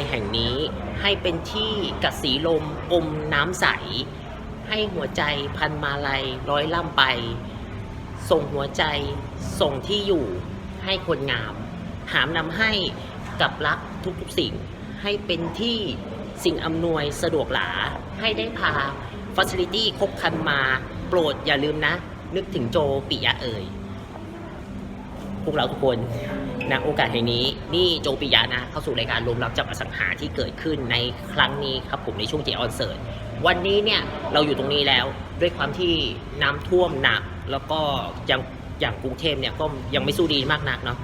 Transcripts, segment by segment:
ในแห่งนี้ให้เป็นที่กสีลมอมน้ำใส ให้หัวใจพันมาลัยร้อยล่ำไป ส่งหัวใจส่งที่อยู่ให้คนงาม หามนำให้กับรักทุกๆสิ่ง ให้เป็นที่สิ่งอำนวยสะดวกหลา ให้ได้พาฟัซิลิตี้ครบคันมา โปรดอย่าลืมนะ นึกถึงโจปิยะเอ่ย พวกเราทุกคนณโอกาสแห่งนี้นี่โจปิยะนะเข้าสู่รายการรวมรับจับอสังหาที่เกิดขึ้นในครั้งนี้ครับผมในช่วงเจออนเสิร์ตวันนี้เนี่ยเราอยู่ตรงนี้แล้วด้วยความที่น้ำท่วมหนัก แล้วก็ยังอย่างกรุงเทพเนี่ยก็ยังไม่สู้ดีมากนักเนาะ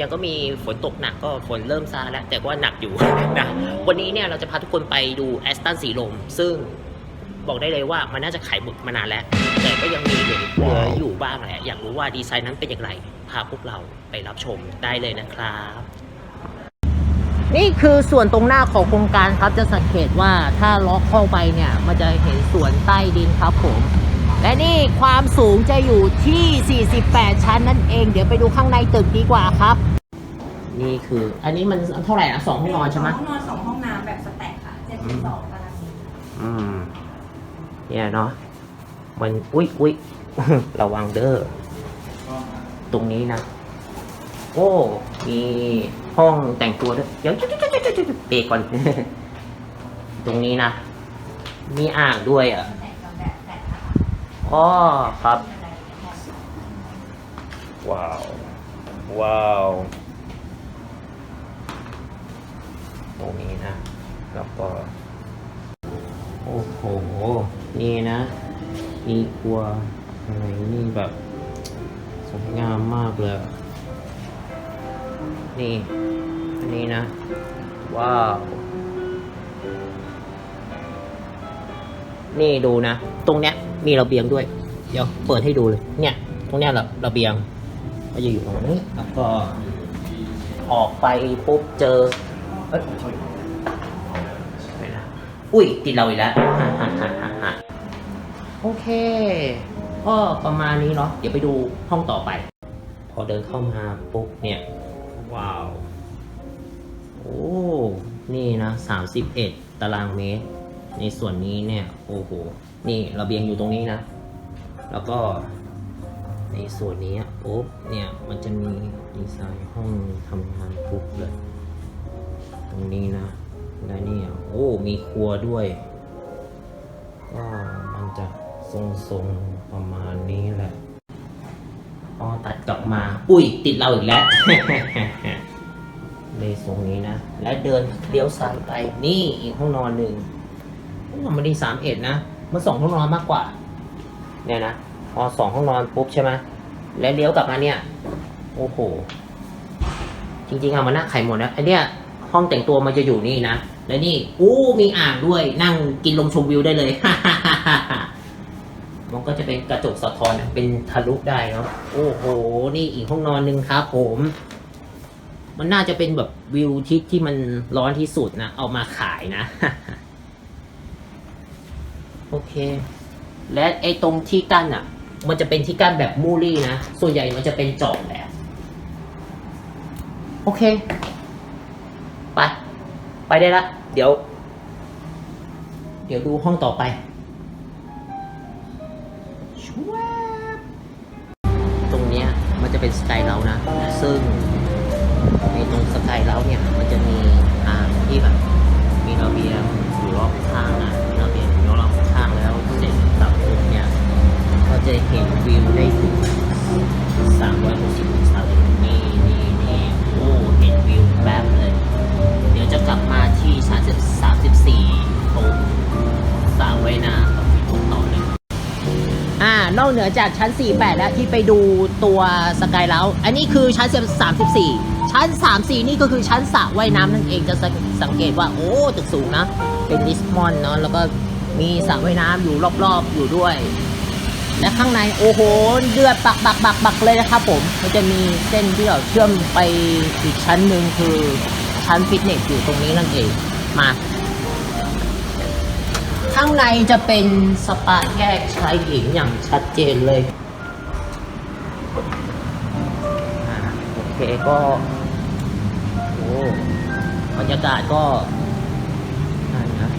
ยังก็มีฝนตกหนักก็ฝนเริ่มซาแล้ว แต่ว่าหนักอยู่นะวันนี้เนี่ยเราจะพาทุกคนไปดูแอสตันสีลม ซึ่งบอกได้เลยว่ามันน่าจะขายหมดมานานแล้ว แต่ก็ยังมีเหลืออยู่บ้างแหละอยากรู้ว่าดีไซน์นั้นเป็นอย่างไร พาพวกเราไปรับชมได้เลยนะครับ นี่คือส่วนตรงหน้าของโครงการครับจะสังเกตว่าถ้าล็อกเข้าไปเนี่ยมันจะเห็นส่วนใต้ดินครับผม และนี่ความสูงจะอยู่ที่ 48 ชั้นนั่นเอง เดี๋ยวไปดูข้างในตึกดีกว่าครับ นี่คืออันนี้มันเท่าไหร่นะสองห้องนอนใช่ไหม ห้องนอนสองห้องน้ำแบบสแต็กค่ะเจ็ดสิบสองตารางเมตรอืม เนี่ยเนาะมันอุ้ยอุ้ยระวังเด้อ ตรงนี้นะ โอ้ มีห้องแต่งตัวด้วย เดี๋ยวเบรกก่อน ตรงนี้นะ มีอ่างด้วยอะอ๋อครับ ว้าว ว้าว ตรงนี้นะ แล้วก็ โอ้โห นี่นะ มีครัวอะไรนี่แบบ งามมากเลย นี่ อันนี้นะ ว้าว นี่ดูนะ ตรงเนี้ยมีระเบียงด้วย เดี๋ยวเปิดให้ดูเลย เนี่ย ตรงเนี้ยระระเบียง ก็จะอยู่ตรงนี้ แล้วก็ ออกไปปุ๊บเจอ เอ้ยไม่นะอุ้ย ติดเราอีกแล้ว โอเค ก็ประมาณนี้เนาะเดี๋ยวไปดูห้องต่อไป พอเดินเข้ามาปุ๊บเนี่ย ว้าว โอ้ นี่นะสามสิบเอ็ดตารางเมตร ในส่วนนี้เนี่ย โอ้โห นี่ระเบียงอยู่ตรงนี้นะ แล้วก็ในส่วนนี้ปุ๊บเนี่ย มันจะมีดีไซน์ห้องทำงานปุ๊บเลย ตรงนี้นะ และเนี่ยโอ้ มีครัวด้วย ก็มันจะ ทรงๆประมาณนี้แหละพอตัดกลับมา อุ้ย ติดเราอีกแล้วในทรงนี้นะ และเดินเลี้ยวซ้ายไปนี่อีกห้องนอนหนึ่งโอ้มันดีสามเอ็ดนะมันสองห้องนอนมากกว่า เนี่ยนะ พอสองห้องนอนปุ๊บใช่ไหมและเลี้ยวกลับมาเนี่ย โอ้โห จริงๆอะมันน่าไข่หมดนะไอเนี้ยห้องแต่งตัวมันจะอยู่นี่นะ และนี่ อู้ มีอ่างด้วย นั่งกินลมชมวิวได้เลย มันก็จะเป็นกระจกสะท้อนเป็นทะลุได้เนาะโอ้โห นี่อีกห้องนอนหนึ่งครับผม มันน่าจะเป็นแบบวิวทิศที่มันร้อนที่สุดนะ เอามาขายนะ โอเค และไอ้ตรงที่กั้นอะ มันจะเป็นที่กั้นแบบมูลี่นะ ส่วนใหญ่มันจะเป็นจอบแหลมโอเค ไป ไปได้ละ เดี๋ยว เดี๋ยวดูห้องต่อไป จะเป็นสกายเลานะ ซึ่งในตรงสกายเลาเนี่ยมันจะมีอ่างที่แบบมีระเบียงอยู่รอบข้างนะระเบียงอยู่รอบข้างแล้วเสร็จสับปุ๊บเนี่ยก็จะเห็นวิวได้ถึง360องศาเลยานอกเหนือจากชั้น 48 แล้วที่ไปดูตัวสกายเลาอันนี้คือชั้น 34 ชั้น 34 นี่ก็คือชั้นสระว่ายน้ำนั่นเองจะสังเกตว่า โอ้ตึกสูงนะ เป็นดิสมอนเนาะแล้วก็มีสระว่ายน้ำอยู่รอบๆ อยู่ด้วย และข้างในโอ้โหเดือดปักบักบักบักเลยนะครับผม มันจะมีเส้นที่เราเชื่อมไปอีกชั้นหนึ่งคือชั้นฟิตเนสอยู่ตรงนี้นั่นเองมา ข้างในจะเป็นสปาแยกชายหญิงอย่างชัดเจนเลยอ่าโอเคก็โอ้บรรยากาศก็นั่นนะ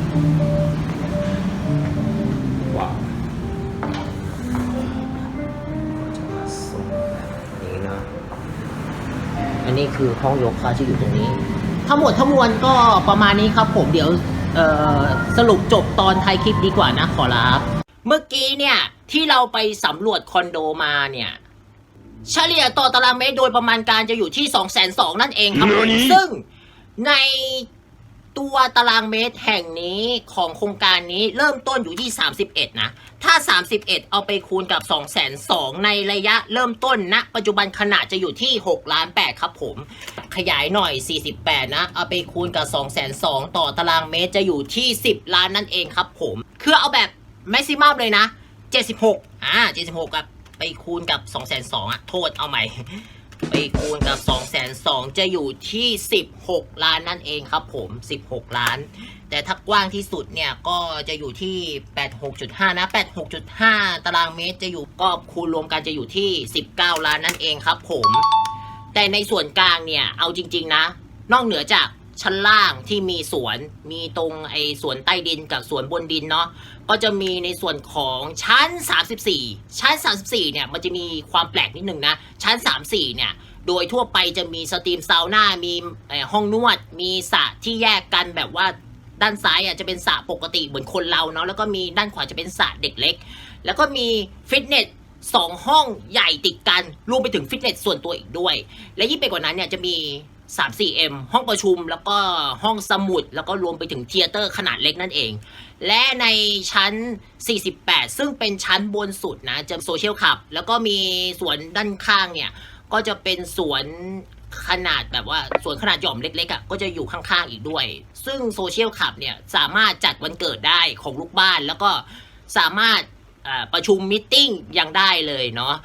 ว้าวจะมาส่งแบบนี้นะอันนี้คือห้องยกคาที่อยู่ตรงนี้ ทั้งหมดทั้งมวลก็ประมาณนี้ครับผมเดี๋ยว สรุปจบตอนท้ายคลิปดีกว่านะขอรับเมื่อกี้เนี่ยที่เราไปสำรวจคอนโดมาเนี่ยเฉลี่ยต่อตารางเมตรโดยประมาณการจะอยู่ที่2 2 0 0 0นั่นเองครับผมซึ่งในตัวตารางเมตรแห่งนี้ของโครงการนี้เริ่มต้นอยู่ที่ 31 นะ ถ้า 31 เอาไปคูณกับ 2 2 0 0 0ในระยะเริ่มต้นณปัจจุบันขนาดจะอยู่ที่6ล้าน8ครับผม ขยายหน่อย 48 นะ เอาไปคูณกับ2 2 0 0 0 ต่อตารางเมตรจะอยู่ที่ 10 ล้านนั่นเองครับผม คือเอาแบบแม็กซิมัมเลยนะ 76 อ่า 76 กับไปคูณกับ2 2 0 0 0อะ โทษเอาใหม่ ไปคูณกับ2 2 0 0 0 จะอยู่ที่ 16 ล้านนั่นเองครับผม 16 ล้าน แต่ถ้ากว้างที่สุดเนี่ย ก็จะอยู่ที่ 86.5 นะ 86.5 ตารางเมตรจะอยู่ก็คูณรวมกันจะอยู่ที่ 19 ล้านนั่นเองครับผม แต่ในส่วนกลางเนี่ย เอาจริง ๆ นะ นอกเหนือจากชั้นล่างที่มีสวน มีตรงไอ้สวนใต้ดินกับสวนบนดินเนาะ ก็จะมีในส่วนของชั้น 34 ชั้น 34 เนี่ย มันจะมีความแปลกนิดหนึ่งนะ ชั้น 34 เนี่ย โดยทั่วไปจะมีสตรีมซาวน่า มีห้องนวด มีสระที่แยกกันแบบว่าด้านซ้ายอะจะเป็นสระปกติเหมือนคนเราเนาะ แล้วก็มีด้านขวาจะเป็นสระเด็กเล็ก แล้วก็มีฟิตเนส สองห้องใหญ่ติดกันรวมไปถึงฟิตเนสส่วนตัวอีกด้วย และยิ่งไปกว่านั้นเนี่ยจะมี 3 4M ห้องประชุมแล้วก็ห้องสมุด แล้วก็รวมไปถึงเทยเตอร์ขนาดเล็กนั่นเอง และในชั้น 48 ซึ่งเป็นชั้นบนสุดนะ จะโซเชียลคลับ แล้วก็มีสวนด้านข้างเนี่ย ก็จะเป็นสวนขนาดแบบว่าสวนขนาดหย่อมเล็กๆอะ่ะก็จะอยู่ข้างๆอีกด้วย ซึ่งโซเชียลคลับเนี่ย สามารถจัดวันเกิดได้ของลูกบ้านแล้วก็สามารถ ประชุมมิทติ้งยังได้เลยเนาะ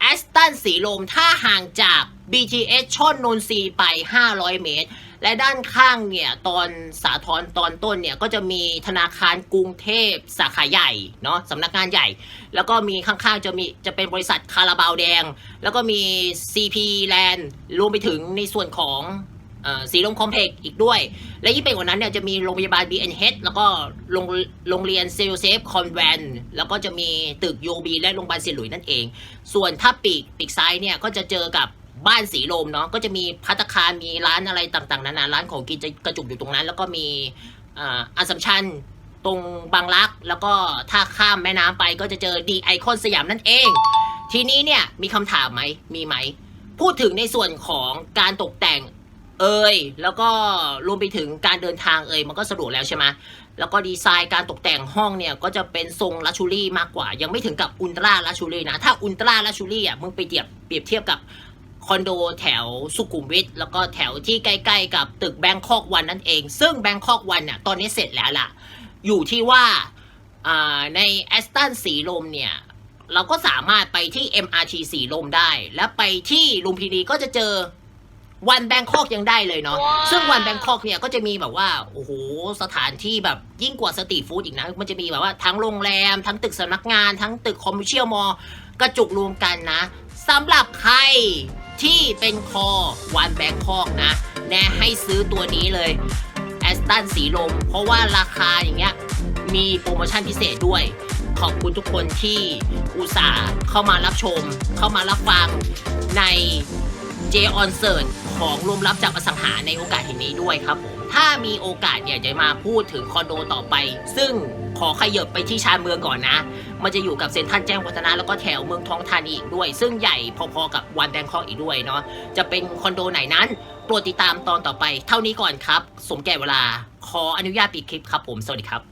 แอสตันสีลมถ้าห่างจาก BTS ช่อนนนทรีไป 500 เมตร และด้านข้างเนี่ย ตอนสาทรตอนต้นเนี่ย ก็จะมีธนาคารกรุงเทพสาขาใหญ่เนาะสำนักงานใหญ่ แล้วก็มีข้างๆ จะมีจะเป็นบริษัทคาราบาวแดง แล้วก็มี CP Land รวมไปถึงในส่วนของ สีลมคอมเพล็กอีกด้วย และยิ่งไปกว่านั้นเนี่ยจะมีโรงพยาบาล BNH แล้วก็โรงโรงเรียนเซลเซฟคอนแวนแล้วก็จะมีตึก UB และโรงพยาบาลเซยหลุยนั่นเอง ส่วนถ้าปีกปีกซ้ายเนี่ยก็จะเจอกับบ้านสีลมเนาะก็จะมีพัตคารมีร้านอะไรต่างๆนานาร้านของกินจะกระจุกอยู่ตรงนั้น แล้วก็มีอัสัมชัญตรงบางรัก แล้วก็ถ้าข้ามแม่น้ำไปก็จะเจอดีไอคอนสยามนั่นเอง ทีนี้เนี่ยมีคำถามไหมมีไหม พูดถึงในส่วนของการตกแต่ง เอ่ยแล้วก็รวมไปถึงการเดินทางเอ่ยมันก็สะดวกแล้วใช่ไหมแล้วก็ดีไซน์การตกแต่งห้องเนี่ยก็จะเป็นทรงลักชูรี่มากกว่า ยังไม่ถึงกับอุลตร้าลักชูรี่นะ ถ้าอุลตร้าลักชูรี่อะมึงไปเทียบเปรียบเทียบกับคอนโดแถวสุขุมวิทแล้วก็แถวที่ใกล้ ๆ กับตึกแบงคอกวันนั่นเอง ซึ่งแบงคอกวันเนี่ยตอนนี้เสร็จแล้วล่ะ อยู่ที่ว่าในแอสตันสีลมเนี่ย เราก็สามารถไปที่ MRT สีลมได้ แล้วไปที่ลุมพินีก็จะเจอ วันแบงคอกยังได้เลยเนาะ ซึ่งวันแบงคอกเนี่ยก็จะมีแบบว่า โอ้โห สถานที่แบบยิ่งกว่าสตรีทฟู้ดอีกนะ มันจะมีแบบว่าทั้งโรงแรม ทั้งตึกสำนักงาน ทั้งตึกคอมเมอร์เชียลมอลกระจุกรวมกันนะสำหรับใครที่เป็นคอวันแบงคอกนะ แนะให้ซื้อตัวนี้เลยแอสตันสีลม เพราะว่าราคาอย่างเงี้ยมีโปรโมชั่นพิเศษด้วย ขอบคุณทุกคนที่อุตส่าห์เข้ามารับชม เข้ามารับฟังใน J on s e a r c ของรวมรับจากอสังหาในโอกาสแห่งนี้ด้วยครับผมถ้ามีโอกาสอยากจะมาพูดถึงคอนโดต่อไป ซึ่งขอขยับไปที่ชานเมืองก่อนนะ มันจะอยู่กับเซ็นทรัลแจ้งวัฒนะแล้วก็แถวเมืองทองธานีอีกด้วย ซึ่งใหญ่พอๆกับวันแบงคอกอีกด้วยเนาะจะเป็นคอนโดไหนนั้น โปรดติดตามตอนต่อไป เท่านี้ก่อนครับ สมแก่เวลา ขออนุญาตปิดคลิปครับผมสวัสดีครับ